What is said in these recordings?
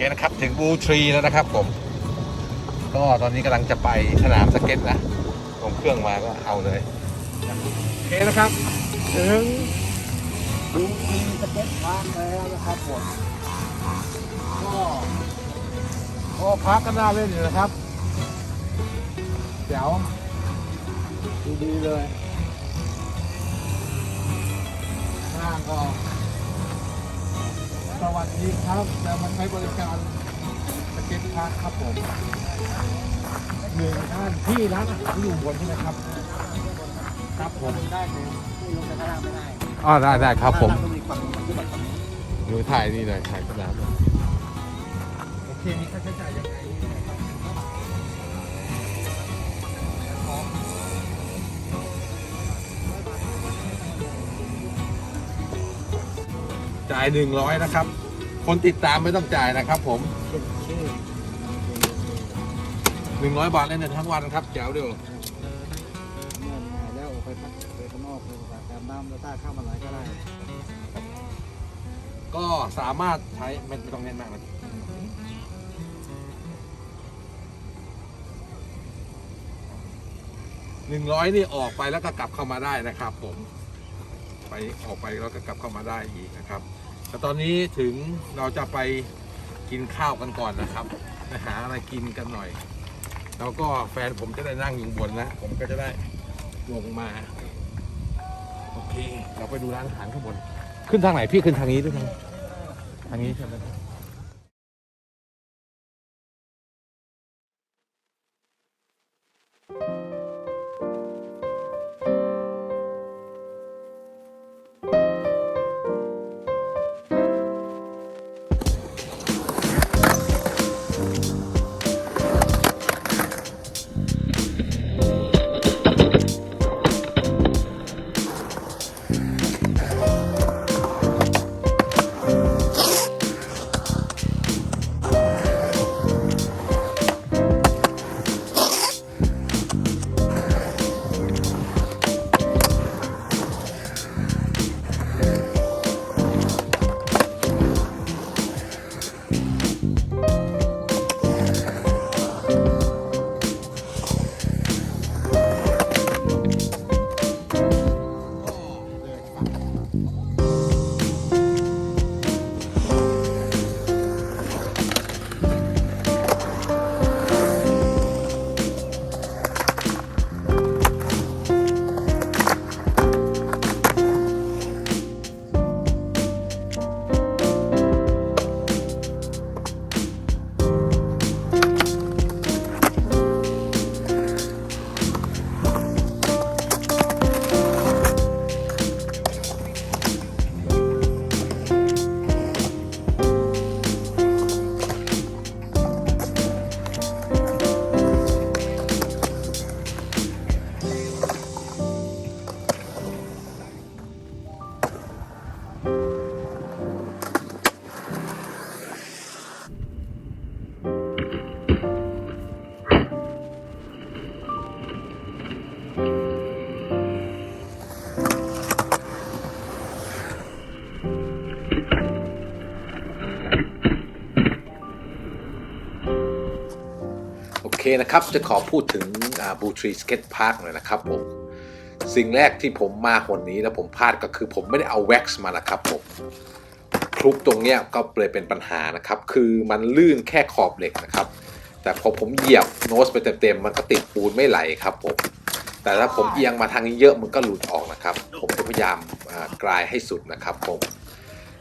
เคนะครับ ถึงบูทรีแล้วนะครับผมก็ตอนนี้กำลังจะไปสนามสเก็ตนะลงเครื่องมาก็เอาเลยโอเคนะครับถึงดูทรีสเก็ตพาร์คแล้วนะครับผมก็ก็พักก็น่าเล่นอยู่นะครับเดี๋ยวดูดีเลยห้างก็ สวัสดีครับแต่มันใช้บริการสเก็ตพาร์คครับผมหนึ่งท่านที่ร้านอาหารอยู่บนใช่ไหมครับ ครับผมได้เลยที่ลงไปข้างล่างไม่ได้อ๋อได้ได้ครับผมข้างล่างต้องมีความที่แบบนี้หนูถ่ายนี่เลยถ่ายสนามโอเคมีค่าใช้จ่ายยัง หนึ่งร้อยนะครับ คนติดตามไม่ต้องจ่ายนะครับผมหนึ่งร้อยบาทเล่นได้ทั้งวันครับแจ๋วเดียวเมื่อถ่ายแล้วออกไปพักไปข้างนอกเลยจากการน้ำแล้วถ้าเข้ามาไหลก็ได้ ก็สามารถใช้ไม่ไม่ต้องเน้นมากนะหนึ่งร้อยนี่ออกไปแล้วก็กลับเข้ามาได้นะครับ ผม ไปออกไปแล้วก็กลับเข้ามาได้อีกนะครับ แต่ตอนนี้ถึงเราจะไปกินข้าวกันก่อนนะครับไปหาอะไรกินกันหน่อย แล้วก็แฟนผมจะได้นั่งอยู่บนนะ ผมก็จะได้ลงมา โอเค เราไปดูร้านอาหารข้างบน ขึ้นทางไหนพี่ขึ้นทางนี้ด้วยทางทางนี้ใช่ไหม นะครับ จะขอพูดถึงบูทรีสเก็ตพาร์คหน่อยนะครับผม สิ่งแรกที่ผมมาคนนี้แล้วผมพลาดก็คือผมไม่ได้เอาแว็กซ์มานะครับผมคลุกตรงเนี้ยก็เลยเป็นปัญหานะครับ คือมันลื่นแค่ขอบเหล็กนะครับ แต่พอผมเหยียบโน้ตไปเต็มๆมันก็ติดปูนไม่ไหลครับผม แต่ถ้าผมเอียงมาทางนี้เยอะมันก็หลุดออกนะครับ ผมจะพยายามกลายให้สุดนะครับผม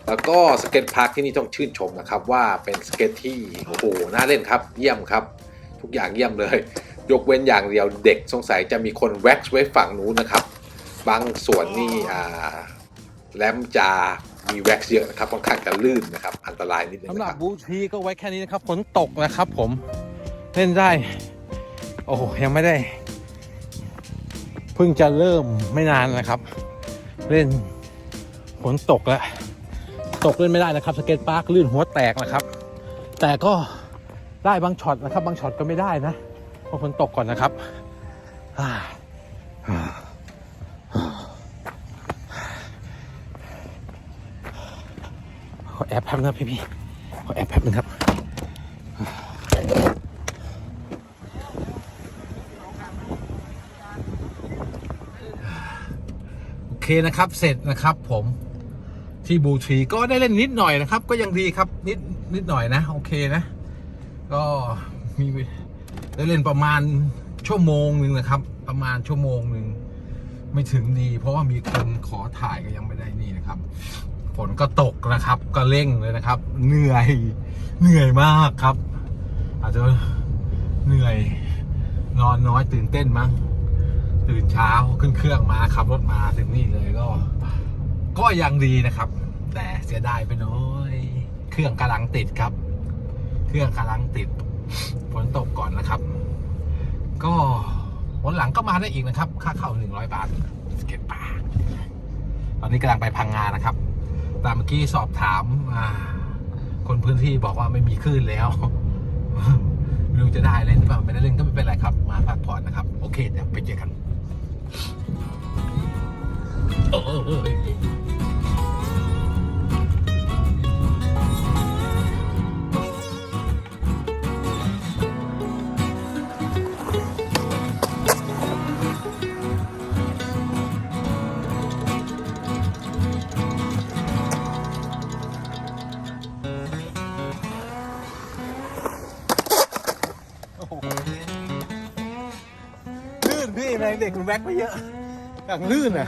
แล้วก็สเก็ตพาร์คที่นี่ต้องชื่นชมนะครับ ว่าเป็นสเก็ตที่โอ้โหน่าเล่นครับ เยี่ยมครับ ทุกอย่างเยี่ยมเลย ยกเว้นอย่างเดียวเด็กสงสัยจะมีคนแว็กซ์ไว้ฝั่งนู้นนะครับ บางส่วนนี่อ่าแรมจะมีแว็กซ์เยอะนะครับค่อนข้างจะลื่นนะครับ อันตรายนิดนึงสำหนะรัคบรับบูทรีก็ไว้แค่นี้นะครับฝนตกนะครับผมเล่นได้ โอ้โหยังไม่ได้ เพิ่งจะเริ่มไม่นานนะครับ เล่นฝนตกแล้วตกเล่นไม่ได้นะครับสเก็ตพาร์คลื่นหัวแตกนะครับ แต่ก็ ได้บางช็อตนะครับ บางช็อตก็ไม่ได้นะเพราะฝนตกก่อนนะครับขอแอบแป๊บนะพี่พี่ขอแอบแป๊บนึงครับโอเคนะครับเสร็จนะครับผมที่บูทรีก็ได้เล่นนิดหน่อยนะครับ ก็ยังดีครับนิดนิดหน่อยนะ โอเคนะ ก็มีได้เล่นประมาณชั่วโมงหนึ่งนะครับ ประมาณชั่วโมงหนึ่งไม่ถึงดี เพราะว่ามีคนขอถ่ายก็ยังไม่ได้นี่นะครับฝนก็ตกนะครับ ก็เร่งเลยนะครับ เหนื่อยเหนื่อยมากครับ อาจจะเหนื่อยนอนน้อยตื่นเต้นมั้งตื่นเช้าขึ้นเครื่องมาขับรถมาถึงนี่เลยก็ ก็ยังดีนะครับ แต่เสียดายไปน้อย เครื่องกำลังติดครับ เครื่องกำลังติดฝนตกก่อนนะครับ ก็วันหลังก็มาได้อีกนะครับ ค่าเข้าหนึ่งร้อยบาทสเก็ตปาร์คตอนนี้กำลังไปพังงานนะครับตามเมื่อกี้สอบถามคนพื้นที่บอกว่าไม่มีคลื่นแล้วไม่รู้จะได้เล่นหรือเปล่าไม่ได้เล่นก็ไม่เป็นไรครับ มาพักผ่อนนะครับ โอเคเดี๋ยวไปเจอกัน เด็กมันแว็กไปเยอะอย่างลื่นอะ